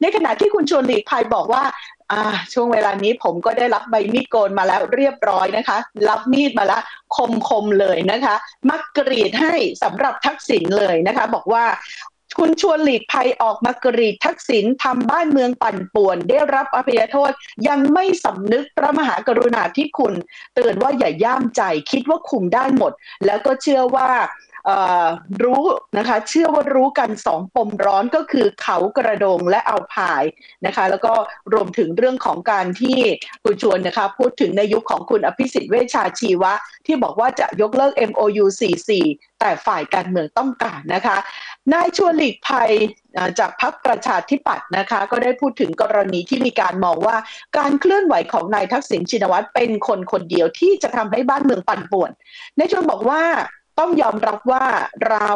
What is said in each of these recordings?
ในขณะที่คุณชวนหลีกภัยบอกว่าช่วงเวลานี้ผมก็ได้รับใบมีดโกนมาแล้วเรียบร้อยนะคะ รับมีดมาแล้วคมคมเลยนะคะ มักกรีดให้สำหรับทักษิณเลยนะคะ บอกว่าคุณชวนหลีกภัยออกมากรีดทักษิณทำบ้านเมืองปั่นป่วน ได้รับอภัยโทษ ยังไม่สำนึกพระมหากรุณาธิคุณ เตือนว่าอย่าย่ามใจคิดว่าคุมได้หมด แล้วก็เชื่อว่า รู้นะคะเชื่อว่ารู้กันสองปมร้อนก็คือเขากระโดงและเอาพายนะคะแล้วก็รวมถึงเรื่องของการที่คุณชวนนะคะพูดถึงในยุคของคุณอภิสิทธิ์เวชชาชีวะ ที่บอกว่าจะยกเลิก MOU 44 แต่ฝ่ายการเมืองต้องการนะคะนายชวนหลีกภัยจากพรรคประชาธิปัตย์นะคะ ก็ได้พูดถึงกรณีที่มีการมองว่าการเคลื่อนไหวของนายทักษิณชินวัตรเป็นคนคนเดียวที่จะทำให้บ้านเมืองปั่นป่วนนายชวนบอกว่า ต้องยอมรับว่าเรา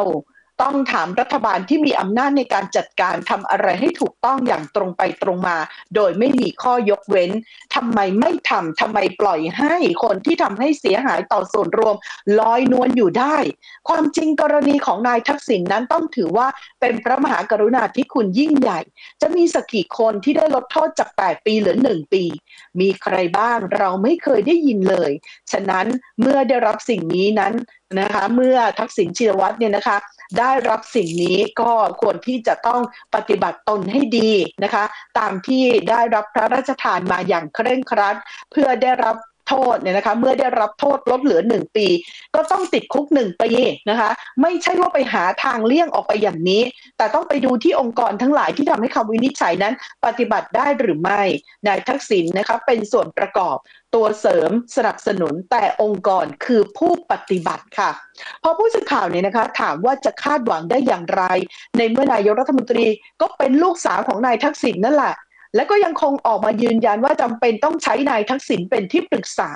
ต้องถามรัฐบาลที่มีอำนาจในการจัดการทำอะไรให้ถูกต้องอย่างตรงไปตรงมา โดยไม่มีข้อยกเว้นทำไมไม่ทำทำไมปล่อยให้คนที่ทำให้เสียหายต่อส่วนรวมลอยนวลอยู่ได้ ความจริงกรณีของนายทักษิณนนั้นต้องถือว่าเป็นพระมหากรุณาธิคุณยิ่งใหญ่ จะมีสักกี่คนที่ได้ลดโทษจาก 8 ปีเหลือ 1 ปี มีใครบ้างเราไม่เคยได้ยินเลย ฉะนั้นเมื่อได้รับสิ่งนี้นั้นนะคะเมื่อทักษิณชินวัตรเนี่ยนะคะได้รับสิ่งนี้ก็ควรที่จะต้องปฏิบัติตนให้ดีนะคะ ตามที่ได้รับพระราชทานมาอย่างเคร่งครัด เพื่อได้รับ โทษเนี่ยนะคะเมื่อได้รับโทษลดเหลือหนึ่งปี ก็ต้องติดคุกหนึ่งปีนะคะ ไม่ใช่ว่าไปหาทางเลี่ยงออกไปอย่างนี้ แต่ต้องไปดูที่องค์กรทั้งหลายที่ทำให้คำวินิจฉัยนั้น ปฏิบัติได้หรือไม่นายทักษิณนะคะเป็นส่วนประกอบตัวเสริมสนับสนุนแต่องค์กรคือผู้ปฏิบัติค่ะ พอผู้สื่อข่าวเนี่ยนะคะ ถามว่าจะคาดหวังได้อย่างไร ในเมื่อนายกรัฐมนตรีก็เป็นลูกสาวของนายทักษิณนั่นแหละ และก็ยังคงออกมายืนยันว่าจำเป็นต้องใช้นายทักษิณเป็นที่ปรึกษา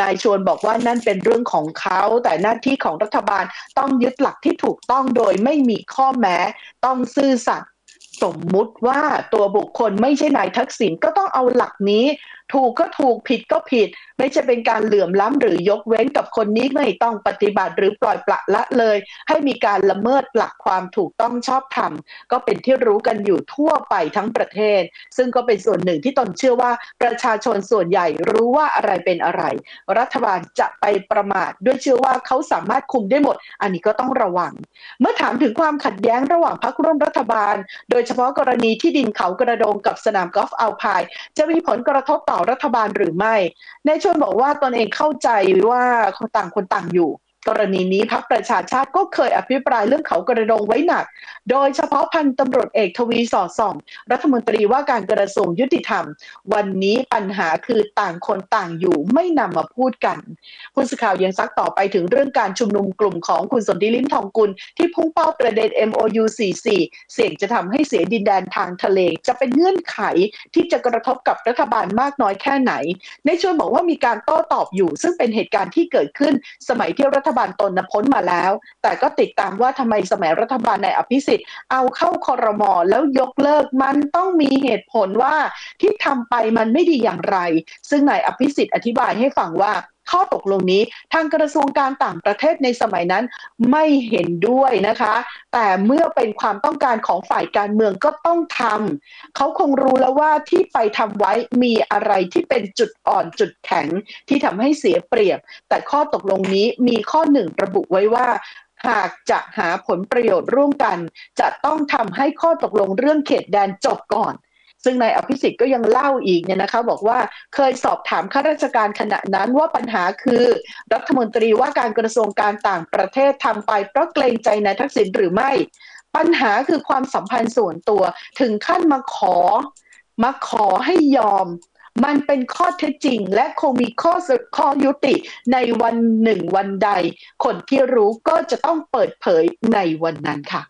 นายชวนบอกว่านั่นเป็นเรื่องของเขา แต่หน้าที่ของรัฐบาลต้องยึดหลักที่ถูกต้องโดยไม่มีข้อแม้ ต้องซื่อสัตย์สมมุติว่าตัวบุคคลไม่ใช่นายทักษิณก็ต้องเอาหลักนี้ถูกก็ถูกผิดก็ผิด ไม่ใช่เป็นการเหลื่อมล้ำหรือยกเว้นกับคนนี้ไม่ต้องปฏิบัติหรือปล่อยปละละเลย ให้มีการละเมิดหลักความถูกต้องชอบธรรม ก็เป็นที่รู้กันอยู่ทั่วไปทั้งประเทศ ซึ่งก็เป็นส่วนหนึ่งที่ตนเชื่อว่าประชาชนส่วนใหญ่รู้ว่าอะไรเป็นอะไร รัฐบาลจะไปประมาทด้วยเชื่อว่าเขาสามารถคุมได้หมด อันนี้ก็ต้องระวัง เมื่อถามถึงความขัดแย้งระหว่างพรรคร่วมรัฐบาล โดยเฉพาะกรณีที่ดินเขากระโดงกับสนามกอล์ฟอัลพายจะมีผลกระทบต่อรัฐบาลหรือไม่ ในชวนบอกว่าตนเองเข้าใจว่าต่างคนต่างอยู่ กรณีนี้พักประชาชาติก็เคยอภิปรายเรื่องเขากระดงไว้หนัก โดยเฉพาะพันตำรวจเอกทวีสอดส่อง รัฐมนตรีว่าการกระทรวงยุติธรรม วันนี้ปัญหาคือต่างคนต่างอยู่ไม่นำมาพูดกันผู้สื่อข่าวยังซักต่อไปถึงเรื่องการชุมนุมกลุ่มของคุณสนธิลิ้มทองกุล ที่พุ่งเป้าประเด็น MOU 44 เสี่ยงจะทำให้เสียดินแดนทางทะเล จะเป็นเงื่อนไขที่จะกระทบกับรัฐบาลมากน้อยแค่ไหน ในชวนบอกว่ามีการโต้ตอบอยู่ ซึ่งเป็นเหตุการณ์ที่เกิดขึ้น สมัยที่รัฐบาลตนนพ้นมาแล้ว แต่ก็ติดตามว่าทำไมสมัยรัฐบาลในอภิสิทธิ์ เอาเข้าคอรมอแล้วยกเลิกมันต้องมีเหตุผลว่าที่ทำไปมันไม่ดีอย่างไร ซึ่งนายอภิสิทธิ์อธิบายให้ฟังว่า ข้อตกลงนี้ทางกระทรวงการต่างประเทศในสมัยนั้นไม่เห็นด้วยนะคะ แต่เมื่อเป็นความต้องการของฝ่ายการเมืองก็ต้องทำเขาคงรู้แล้วว่าที่ไปทำไว้มีอะไรที่เป็นจุดอ่อนจุดแข็งที่ทำให้เสียเปรียบ แต่ข้อตกลงนี้มีข้อหนึ่งระบุไว้ว่าหากจะหาผลประโยชน์ร่วมกัน จะต้องทำให้ข้อตกลงเรื่องเขตแดนจบก่อน ซึ่งนายอภิสิทธิ์ก็ยังเล่าอีกเนี่ยนะคะบอกว่าเคยสอบถามข้าราชการขณะนั้นว่าปัญหาคือรัฐมนตรีว่าการกระทรวงการต่างประเทศทำไปเพราะเกรงใจนายทักษิณหรือไม่ ปัญหาคือความสัมพันธ์ส่วนตัวถึงขั้นมาขอมาขอให้ยอมมันเป็นข้อเท็จจริง และคงมีข้อข้อยุติในวันหนึ่งวันใด คนที่รู้ก็จะต้องเปิดเผยในวันนั้นค่ะ